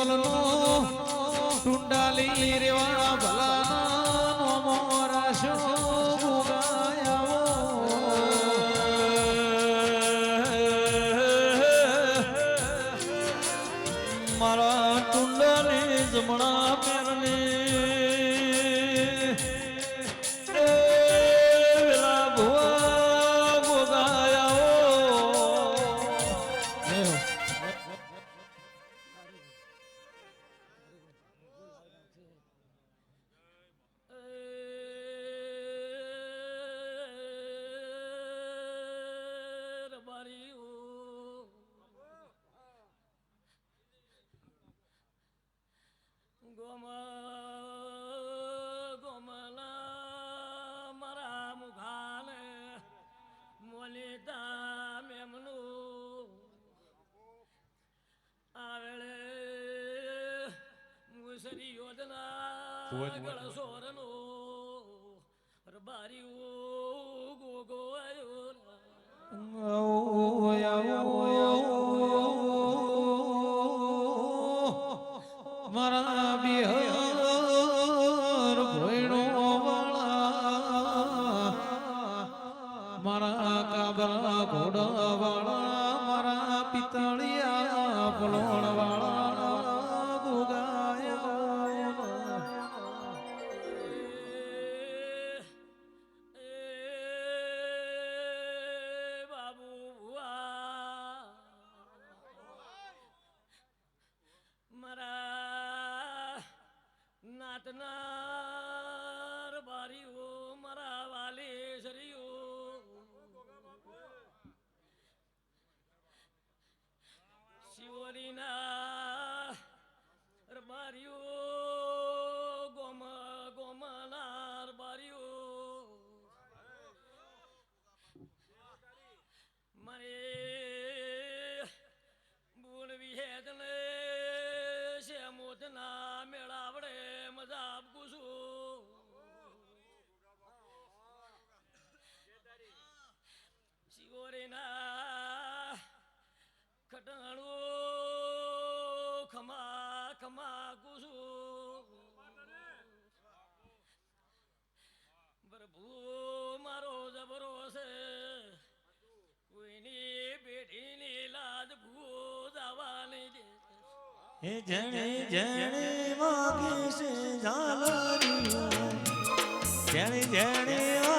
ઢોલનો ટુંડાલી રેવા ભલાનો મોરાશો ભુગાયાવો મારા ટુંડાલી જમણા પેરની ગોમ ગોમલા મરા મુઘાને મોલી દામ એમનું આવેળે મુસરી યોજના ગળસોરનું ઘોડા વાળા મારા પિતળિયા પલોણ વાળા ભોગાયા મારા નાતના ગોરીના માર્યું હે જણે જણે વાગીશ ઝાલરિયો. જણે જણે